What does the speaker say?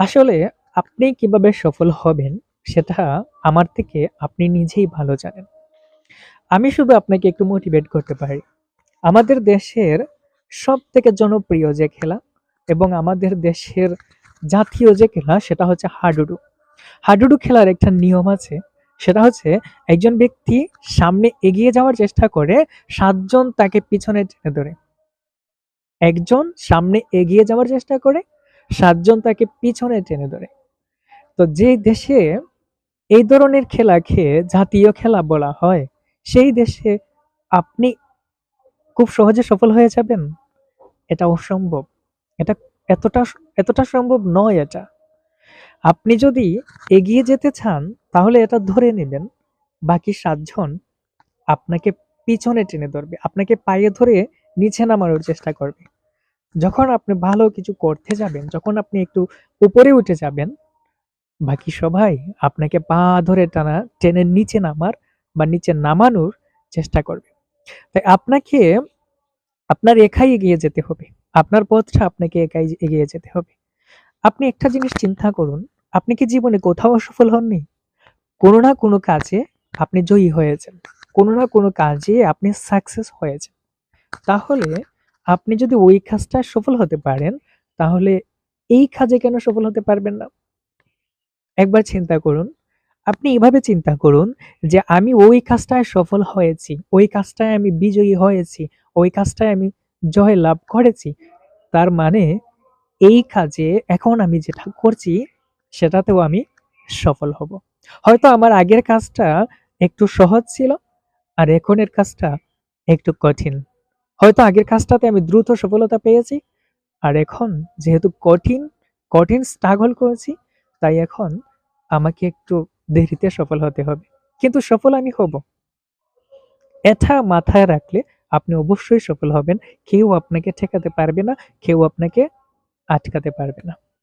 আসলে আপনি কীভাবে সফল হবেন সেটা আমার থেকে আপনি নিজেই ভালো জানেন। আমি শুধু আপনাকে একটু মোটিভেট করতে পারি। আমাদের দেশের সব থেকে জনপ্রিয় যে খেলা এবং আমাদের দেশের জাতীয় যে খেলা সেটা হচ্ছে হাডুডু। হাডুডু খেলার একটা নিয়ম আছে, সেটা হচ্ছে একজন ব্যক্তি সামনে এগিয়ে যাওয়ার চেষ্টা করে, সাতজন তাকে পিছনে টেনে ধরে একজন সামনে এগিয়ে যাওয়ার চেষ্টা করে সাতজন তাকে পিছনে টেনে ধরে। তো যে দেশে এই ধরনের খেলাকে জাতীয় খেলা বলা হয়, সেই দেশে আপনি খুব সহজে সফল হয়ে যাবেন? এটা অসম্ভব। এটা এতটা এতটা সম্ভব নয় এটা। আপনি যদি এগিয়ে যেতে চান, তাহলে এটা ধরে নেবেন। বাকি সাতজন আপনাকে পিছনে টেনে ধরবে। আপনাকে পায়ে ধরে নিচে নামানোর চেষ্টা করবে। যখন আপনি ভালো কিছু করতে যাবেন, যখন আপনি একটু উপরে উঠে যাবেন, বাকি সবাই আপনাকে পা ধরে টানা, টেনে নিচে নামার বা নিচে নামানোর চেষ্টা করবে। তাই আপনাকে, আপনার একাই এগিয়ে যেতে হবে। আপনার পথটা আপনাকে একাই এগিয়ে যেতে হবে। আপনি একটা জিনিস চিন্তা করুন, আপনি কি জীবনে কোথাও সফল হননি? কোনো না কোনো কাজে আপনি জয়ী হয়েছেন। কোনো না কোনো কাজে আপনি সাকসেস হয়েছেন। তাহলে আপনি যদি ওই কাজটা সফল হতে পারেন, তাহলে এই কাজে কেন সফল হতে পারবেন না? একবার চিন্তা করুন। আপনি এভাবে চিন্তা করুন যে আমি ওই কাজটায় সফল হয়েছি, ওই কাজটায় আমি বিজয়ী হয়েছি, ওই কাজটায় আমি জয় লাভ করেছি। তার মানে এই কাজে এখন আমি যেটা করছি, সেটাতেও আমি সফল হব। হয়তো আমার আগের কাজটা একটু সহজ ছিল, আর এখনের কাজটা একটু কঠিন। হয়তো আগের কাজটাতে আমি দ্রুত সফলতা পেয়েছি, আর এখন যেহেতু কঠিন কঠিন স্ট্রাগল করেছি, তাই এখন আমাকে একটু দেরিতে সফল হতে হবে। কিন্তু সফল আমি হব। এটা মাথায় রাখলে আপনি অবশ্যই সফল হবেন। কেউ আপনাকে ঠেকাতে পারবে না, কেউ আপনাকে আটকাতে পারবে না।